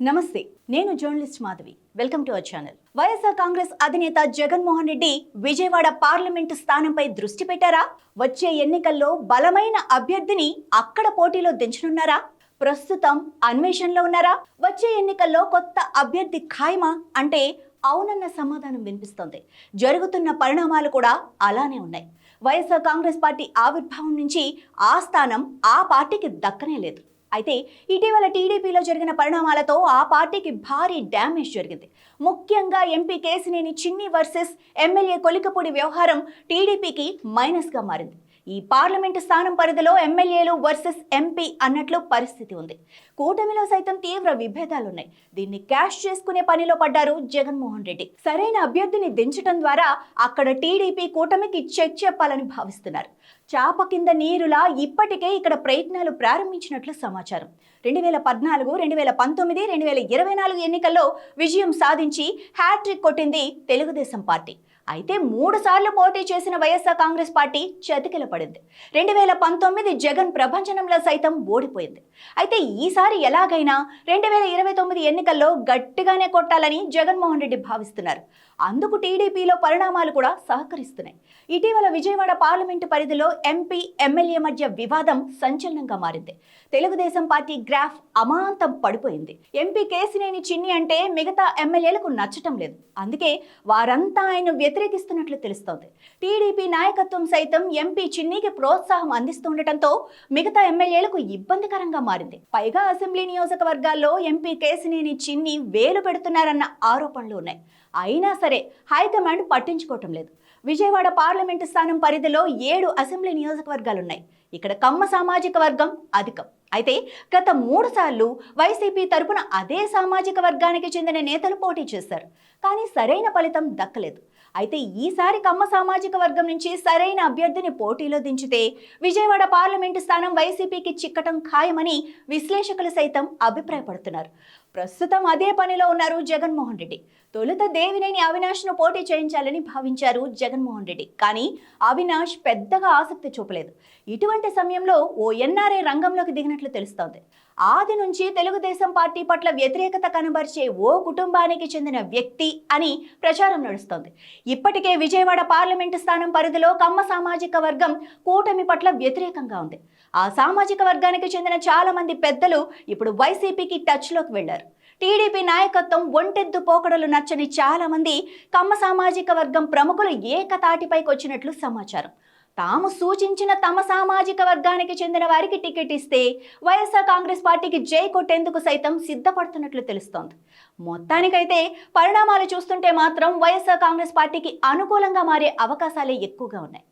నమస్తే నేను journalist Madhavi. Welcome to our channel. YSR Congress అధినేత జగన్మోహన్ రెడ్డి విజయవాడ పార్లమెంటు స్థానంపై దృష్టి పెట్టారా? వచ్చే ఎన్నికల్లో బలమైన అభ్యర్థిని అక్కడ పోటీలో దించనున్నారా? ప్రస్తుతం అన్వేషణలో ఉన్నారా? వచ్చే ఎన్నికల్లో కొత్త అభ్యర్థి ఖాయమా? అంటే అవునన్న సమాధానం వినిపిస్తోంది. జరుగుతున్న పరిణామాలు కూడా అలానే ఉన్నాయి. వైఎస్ఆర్ కాంగ్రెస్ పార్టీ ఆవిర్భావం నుంచి ఆ స్థానం ఆ పార్టీకి దక్కనే లేదు. అయితే ఇటీవల టీడీపీలో జరిగిన పరిణామాలతో ఆ పార్టీకి భారీ డ్యామేజ్ జరిగింది. ముఖ్యంగా ఎంపీ కేసినేని చిన్ని వర్సెస్ ఎమ్మెల్యే కొలికపూడి వ్యవహారం టీడీపీకి మైనస్గా మారింది. ఈ పార్లమెంటు స్థానం పరిధిలో ఎమ్మెల్యేలు వర్సెస్ ఎంపీ అన్నట్లు పరిస్థితి ఉంది. కూటమిలో సైతం తీవ్ర విభేదాలున్నాయి. దీన్ని క్యాష్ చేసుకునే పనిలో పడ్డారు జగన్మోహన్ రెడ్డి. సరైన అభ్యర్థిని దించడం ద్వారా అక్కడ టీడీపీ కూటమికి చెక్ చెప్పాలని భావిస్తున్నారు. చాప కింద నీరులా ఇప్పటికే ఇక్కడ ప్రయత్నాలు ప్రారంభించినట్లు సమాచారం. రెండు వేల పద్నాలుగు రెండు వేల పంతొమ్మిది రెండు వేల ఇరవై నాలుగు ఎన్నికల్లో విజయం సాధించి హ్యాట్రిక్ కొట్టింది తెలుగుదేశం పార్టీ. అయితే మూడు సార్లు పోటీ చేసిన వైఎస్ఆర్ కాంగ్రెస్ పార్టీ చతికిల పడింది. రెండు వేల పంతొమ్మిది జగన్ ప్రపంచంలో సైతం ఓడిపోయింది. అయితే ఈసారి ఎలాగైనా రెండు వేల ఇరవై తొమ్మిది ఎన్నికల్లో గట్టిగానే కొట్టాలని జగన్మోహన్ రెడ్డి భావిస్తున్నారు. అందుకు టీడీపీలో పరిణామాలు కూడా సహకరిస్తున్నాయి. ఇటీవల విజయవాడ పార్లమెంటు పరిధిలో ఎంపీ ఎమ్మెల్యే మధ్య వివాదం సంచలనంగా మారింది. తెలుగుదేశం పార్టీ గ్రాఫ్ అమాంతం పడిపోయింది. ఎంపీ కేసినేని చిన్ని అంటే మిగతా ఎమ్మెల్యేలకు నచ్చటం లేదు. అందుకే వారంతా ఆయన వ్యతిరేకిస్తున్నట్లు తెలుస్తోంది. టీడీపీ నాయకత్వం సైతం ఎంపీ చిన్నికి ప్రోత్సాహం అందిస్తుండటంతో మిగతా ఎమ్మెల్యేలకు ఇబ్బందికరంగా మారింది. పైగా అసెంబ్లీ నియోజకవర్గాల్లో ఎంపీ కేసినేని చిన్ని వేలు పెడుతున్నారన్న ఆరోపణలు ఉన్నాయి. అయినా సరే హైకమాండ్ పట్టించుకోవటం లేదు. విజయవాడ పార్లమెంటు స్థానం పరిధిలో ఏడు అసెంబ్లీ నియోజకవర్గాలున్నాయి. ఇక్కడ కమ్మ సామాజిక వర్గం అధికం. అయితే గత మూడు సార్లు వైసీపీ తరపున అదే సామాజిక వర్గానికి చెందిన నేతలు పోటీ చేశారు. కానీ సరైన ఫలితం దక్కలేదు. అయితే ఈసారి కమ్మ సామాజిక వర్గం నుంచి సరైన అభ్యర్థిని పోటీలో దించితే విజయవాడ పార్లమెంటు స్థానం వైసీపీకి చిక్కటం ఖాయమని విశ్లేషకులు సైతం అభిప్రాయపడుతున్నారు. ప్రస్తుతం అదే పనిలో ఉన్నారు జగన్మోహన్ రెడ్డి. తొలుత దేవినేని అవినాష్ను పోటీ చేయించాలని భావించారు జగన్మోహన్ రెడ్డి. కానీ అవినాష్ పెద్దగా ఆసక్తి చూపలేదు. ఇటువంటి సమయంలో ఓ ఎన్ఆర్ఐ రంగంలోకి దిగినట్లు తెలుస్తోంది. ఆది నుంచి తెలుగుదేశం పార్టీ పట్ల వ్యతిరేకత కనబరిచే ఓ కుటుంబానికి చెందిన వ్యక్తి అని ప్రచారం నడుస్తోంది. ఇప్పటికే విజయవాడ పార్లమెంటు స్థానం పరిధిలో కమ్మ సామాజిక వర్గం కూటమి పట్ల వ్యతిరేకంగా ఉంది. ఆ సామాజిక వర్గానికి చెందిన చాలా మంది పెద్దలు ఇప్పుడు వైసీపీకి టచ్లోకి వెళ్ళారు టీడీపీ నాయకత్వం ఒంటెద్దు పోకడలు నచ్చని చాలా మంది కమ్మ సామాజిక వర్గం ప్రముఖులు ఏకతాటిపైకి వచ్చినట్లు సమాచారం. తాము సూచించిన తమ సామాజిక వర్గానికి చెందిన వారికి టికెట్ ఇస్తే వైఎస్ఆర్ కాంగ్రెస్ పార్టీకి జై కొట్టేందుకు సైతం సిద్ధపడుతున్నట్లు తెలుస్తోంది. మొత్తానికైతే పరిణామాలు చూస్తుంటే మాత్రం వైఎస్ఆర్ కాంగ్రెస్ పార్టీకి అనుకూలంగా మారే అవకాశాలే ఎక్కువగా ఉన్నాయి.